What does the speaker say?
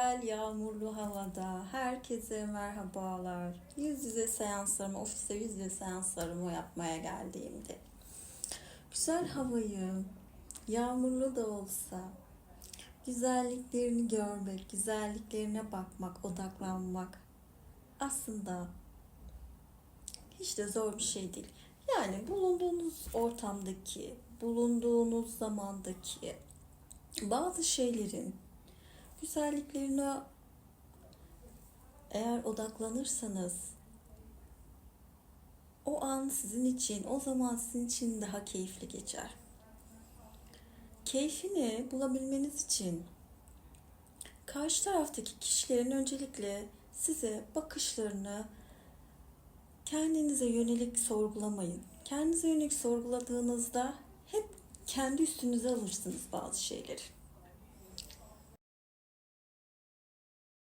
Dünya'da herkese merhabalar. Yüz yüze seanslarımı, ofiste yüz yüze seanslarımı yapmaya geldiğimde güzel havayı, yağmurlu da olsa güzelliklerini görmek, güzelliklerine bakmak, odaklanmak aslında hiç de zor bir şey değil. Yani bulunduğunuz ortamdaki, bulunduğunuz zamandaki bazı şeylerin güzelliklerine eğer odaklanırsanız o an sizin için, o zaman sizin için daha keyifli geçer. Keyfini bulabilmeniz için karşı taraftaki kişilerin öncelikle size bakışlarını kendinize yönelik sorgulamayın. Kendinize yönelik sorguladığınızda hep kendi üstünüze alırsınız bazı şeyleri.